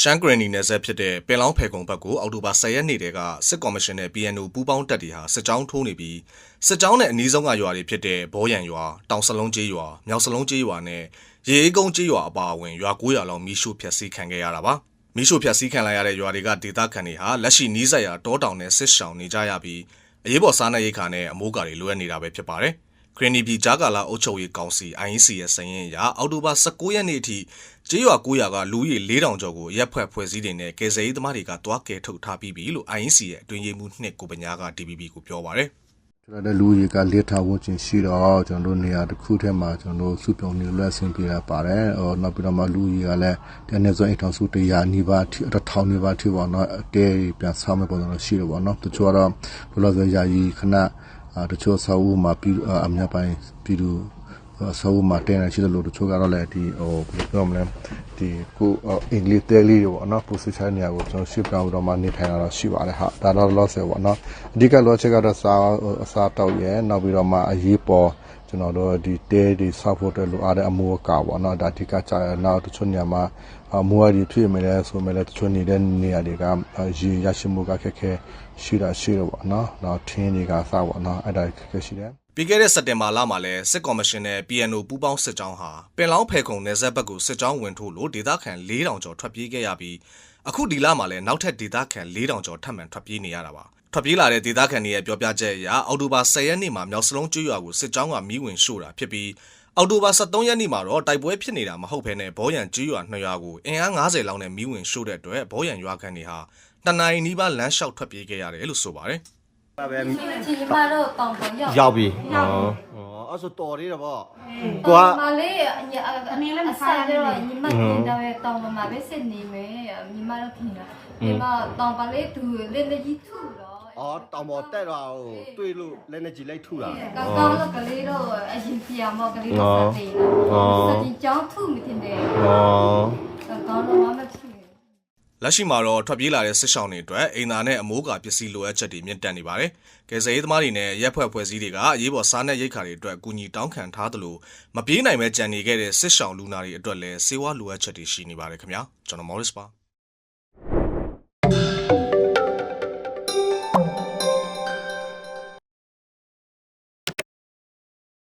ရှမ်းဂရနီနယ်ဆက်ဖြစ်တဲ့ပင်လောင်းဖယ်ကုံဘက်ကိုအောက်တိုဘာ10ရက်နေ့တည်းကစစ်ကော်မရှင်နဲ့ PNO ပူးပေါင်းတပ်တွေဟာစစ်ကြောင်းထိုးနေပြီးစစ်ကြောင်းနဲ့အနီးဆုံးကရွာတွေဖြစ်တဲ့ဘောရံရွာတောင်စလုံးကျေးရွာမြောက်စလုံးကျေးရွာနဲ့ရေအေးကုန်းကျေးရွာအပါအဝင်ရွာ900လောက်မီးရှို့ဖျက်ဆီးခံခဲ့ရတာပါမီးရှို့ဖျက်ဆီးခံလိုက်ရတဲ့ရွာတွေကဒေသခံတွေဟာလက်ရှိနီးစပ်ရာတောတောင်နဲ့စစ်ရှောင်နေကြရပြီးအရေးပေါ်စားနပ်ရိက္ခာနဲ့အမိုးကာတွေလိုအပ်နေတာပဲဖြစ်ပါတယ် ခရနီပြည်ဂျာကာလာအုပ်ချုပ်ရေးကောင်စီ IEC ရဲ့စည်ရင်အရအောက်တိုဘာ19ရက်နေ့အထိကျေးရွာ900ကလူကြီး4000ကျော်ကိုရက်ဖွဲ့ဖွဲ့စည်းတွေနဲ့ကယ်ဆယ်ရေးသမားတွေကတွားကယ်ထုတ်ထားပြီးပြီလို့ IEC ရဲ့အတွင်းရေးမှူးနှစ်ကိုပညာက DPP ကိုပြောပါတယ်ကျွန်တော်တို့လူကြီးကလက်ထားဝန်းကျင်ရှိတော့ကျွန်တော်တို့နေရာတစ်ခုထဲမှာကျွန်တော်တို့စုပြုံနေလွှဲဆင်းပြရပါတယ်။အော်နောက်ပြီးတော့မှလူကြီးကလည်းတနေ့စုံအိမ်ထောင်စု100နီးပါးထိတစ်ထောင်နီးပါးထိပေါ့နော်အတဲပြန်ဆောင်မဲ့ပုံစံတော့ရှိတယ်ပေါ့နော်။တချို့ကတော့ဘလို့ဆိုရာကြီးခဏအာ တချို့ဆောက်ဦးမှာပြီးအများပိုင်းပြီးတော့ဆောက်ဦးမှာတင်းနေရှိတယ်လို့တချို့ကတော့လည်းဒီဟိုဘယ်လိုပြောမလဲဒီကိုအင်္ဂလိပ်တဲလေးတွေပေါ့နော်ပို့စစ်ချနေရာကိုကျွန်တော်ရှင်းပြတော့မှနေထိုင်တာတော့ရှိပါတယ်ဟာဒါတော့ loss ပေါ့နော်အဓိက loss ကတော့စာအစားတောက်ရဲနောက်ပြီးတော့မှအရေးပေါ် ကျွန်တော်တို့ဒီတဲဒီဆောက်ဖို့အတွက်လိုအပ်တဲ့အမိုးအကာပေါ့နော်ဒါအဓိကကြာရနောက်တချို့နေရာမှာအမိုးအရီဖြစ်မယ်လဲဆိုမယ်လဲတချို့နေတဲ့နေရာတွေကရေရရှိမှုကခက်ခဲရှိတာရှိတော့ပေါ့နော်နောက်ထင်းတွေကစပေါ့နော်အဲ့ဒါခက်ခဲရှိတယ်ပြီးခဲ့တဲ့စက်တင်ဘာလမှာလည်းစစ်ကော်မရှင်နဲ့ PNO ပူးပေါင်းစစ်ကြောင်းဟာပင်လောင်းဖယ်ခုံနယ်ဆက်ဘက်ကိုစစ်ကြောင်းဝင်ထိုးလို့ဒေသခံ4000ကျော်ထွက်ပြေးခဲ့ရပြီးအခုဒီလမှာလည်းနောက်ထပ်ဒေသခံ4000ကျော်ထပ်မံထွက်ပြေးနေရတာပါ ထွက်ပြေးလာတဲ့ဒေသခံတွေရဲ့ပြောပြချက်အရအောက်တိုဘာ10ရက်နေ့မှာမြောက်စလုံးကျွော်ရွာကိုစစ်ကြောင်းကမီးဝင်ရှို့တာဖြစ်ပြီးအောက်တိုဘာ23ရက်နေ့မှာတော့တိုက်ပွဲဖြစ်နေတာမဟုတ်ဘဲနဲ့ဘောရံကျွော်နှစ်ရွာကိုအင်အား90လောက်နဲ့မီးဝင်ရှို့တဲ့အတွက်ဘောရံရွာခံတွေဟာတနင်္လာရီနီးပါးလမ်းလျှောက်ထွက်ပြေးခဲ့ရတယ်လို့ဆိုပါတယ်ညီမတို့တောင်ပေါ်ရောက်ရောက်ပြီ။ဟော။အဲ့ဆိုတော်သေးတယ်ဗော။ကိုကမလေးအမေလည်းမစားရတော့ညီမတင်တော့တောင်ပေါ်မှာပဲစစ်နေမယ်ညီမတို့ထင်တာညီမတောင်ပေါ်လေးသူလက်လက်ကြီးထုတော့ အော်တောင်ပေါ်တက်တာကိုတွေ့လို့လက်နဲ့ကြီးလိုက်ထုတာကောင်းကောင်းကလေးတော့အရင်ပြမောကလေးတော့စတဲ့လားစတဲ့ကြောင်းထုမတင်တယ်။ဟောကောင်းတော့မမဖြစ်လက်ရှိမှာတော့ထွက်ပြေးလာတဲ့စစ်ဆောင်တွေအတွက်အိမ်သာနဲ့အမိုးကာပစ္စည်းလိုအပ်ချက်တွေမြင့်တက်နေပါတယ်။ကယ်ဆယ်ရေးသမားတွေနဲ့ရက်ဖွဲ့ဖွဲ့စည်းတွေကအရေးပေါ်စားနပ်ရိက္ခာတွေအတွက်အကူအညီတောင်းခံထားသလိုမပြေးနိုင်ပဲကြံနေခဲ့တဲ့စစ်ဆောင်လူနာတွေအတွက်လည်းစေဝါလိုအပ်ချက်တွေရှိနေပါတယ်ခင်ဗျာ။ကျွန်တော် Morris ပါ။